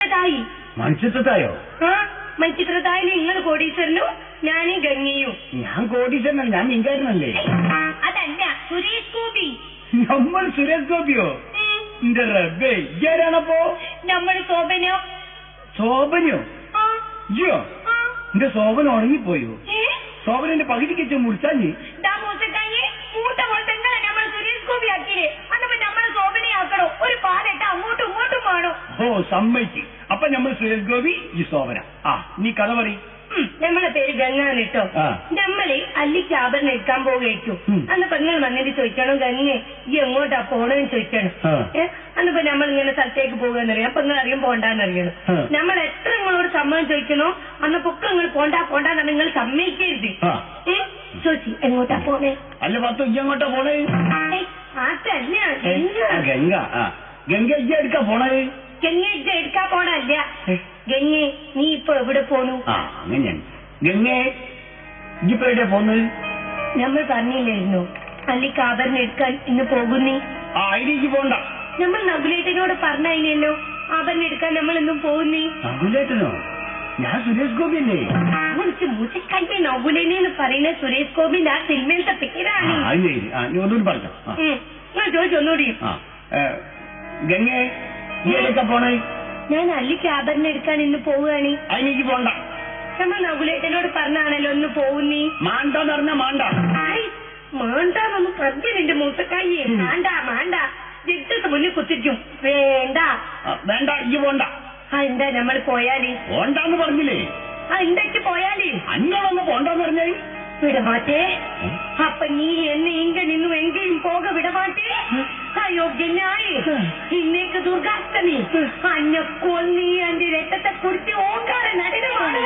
തായി മനുഷ്യത്തായോ ആ മഞ്ചിത്രത്തായി നിങ്ങൾ കോടീശ്വരനും ഞാൻ ഗംഗയും. ഞാൻ കോടീശ്വരനല്ല ഞാൻ മീൻകാരനല്ലേ അതല്ല സുരേഷ് ഗോപി. നമ്മൾ സുരേഷ് ഗോപിയോ. എന്റെ റബ്ബേ ഇയാരാണപ്പോ? നമ്മൾ ശോഭനോ. ശോഭനയോ അയ്യോ. എന്റെ ശോഭന ഉണങ്ങിപ്പോയോ? ശോഭനന്റെ പകുതിക്ക് മുറിച്ചാഞ്ഞ് ഓ സമ്മതിച്ച്. അപ്പൊ നമ്മൾ സുരേഷ് ഗോപി ഈ ശോഭന ആ നീ കഥ പറയും. ഉം, നമ്മളെ പേര് ഗംഗ കേട്ടോ. നമ്മൾ അല്ലിക്ക് ആഭരണം എടുക്കാൻ പോകേറ്റു. അന്ന് പെങ്ങൾ വന്നിട്ട് ചോദിക്കണം ഗംഗെ ഈ എങ്ങോട്ടാ പോണെന്ന് ചോദിക്കണം. അന്നിപ്പോ നമ്മൾ ഇങ്ങനെ സ്ഥലത്തേക്ക് പോകാന്നറിയാം അപ്പൊ നിങ്ങൾ അറിയാൻ പോണ്ടാന്നറിയണം. നമ്മൾ എത്ര നിങ്ങളോട് സമ്മതം ചോദിക്കണോ അന്ന് അന്നപ്പൊക്കെ നിങ്ങൾ പോണ്ടാ പോണ്ടാന്ന് നിങ്ങൾ സമ്മതിക്കരുത്. ചോദിച്ചു എങ്ങോട്ടാ പോണേ? അല്ല പത്ത് ഇങ്ങോട്ടാ പോണേ? അതല്ല ആ, ഗംഗ ഗംഗ ഇയ്യ എടുക്കാ പോണേ? ഗംഗ ഇത് എടുക്കാൻ പോണല്ല ഗംഗെ നീ ഇപ്പൊ എവിടെ പോണു ആ അങ്ങനെയാണ് ഗംഗേ ഇപ്പൊ എവിടെ പോന്നത് നമ്മൾ പറഞ്ഞില്ലായിരുന്നു. അല്ലിക്ക് ആഭരണം എടുക്കാൻ ഇന്ന് പോകുന്നേ? ആ അതിലേക്ക് പോണ്ട. നമ്മൾ നകുലേട്ടനോട് പറഞ്ഞല്ലോ ആഭരണം എടുക്കാൻ നമ്മൾ ഇന്നും പോകുന്നേ? നകുലേട്ടനോ? ഞാൻ സുരേഷ് ഗോപി അല്ലേ അവർക്ക് നകുലേനെ എന്ന് പറയുന്ന സുരേഷ് ഗോപിന്റെ ആ സിനിമയിലത്തെ പേരാണ്. ഒന്നുകൂടി പറഞ്ഞോ. ആ. ഉം. നിങ്ങൾ ചോദിച്ചു ഒന്നുകൂടി. ഗംഗേ ഈ എടുക്കാ പോണേ? ഞാൻ അല്ലിക്ക് ആഭരണം എടുക്കാൻ ഇന്ന് പോവുകയാണ്. അതിനേക്ക് പോണ്ട. നമ്മൾ നകുലേട്ടനോട് പറഞ്ഞാണല്ലോ ഒന്ന് പോകുന്നേ മാണ്ടാന്ന് പറഞ്ഞ മാണ്ട. മാണ്ടാന്നൊന്ന് പറഞ്ഞിട്ടുണ്ട് മൂസക്കായി മൂത്തക്കായി മാണ്ട മാണ്ട. ജഡ്ജസ് മുന്നിൽ കുത്തിരിക്കും. വേണ്ട. വേണ്ട ഇയ്യ് പോണ്ട. ആ എന്താ നമ്മൾ പോയാലേ? പോണ്ടാന്ന് പറഞ്ഞില്ലേ? ആ എന്തൊക്കെ പോയാലേ? അന്നോടൊന്ന് പോണ്ടെന്ന് പറഞ്ഞേ വിടമാറ്റേ അപ്പൊ നീ എന്നെ ഇങ്ക നിന്നു എങ്കിലും പോക വിടമാറ്റേ അയോഗ്യനായി ഇന്നേക്ക് ദുർഗാഷ്ടമി അന്നെ കൊന്നീ എന്റെ രക്തത്തെ കുറിച്ച് ഓക്കാറ് നടനമാണ്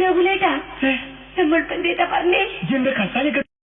ലഘുലേട്ടാ നമ്മൾ പറഞ്ഞേ? എന്റെ കസാലൊക്കെ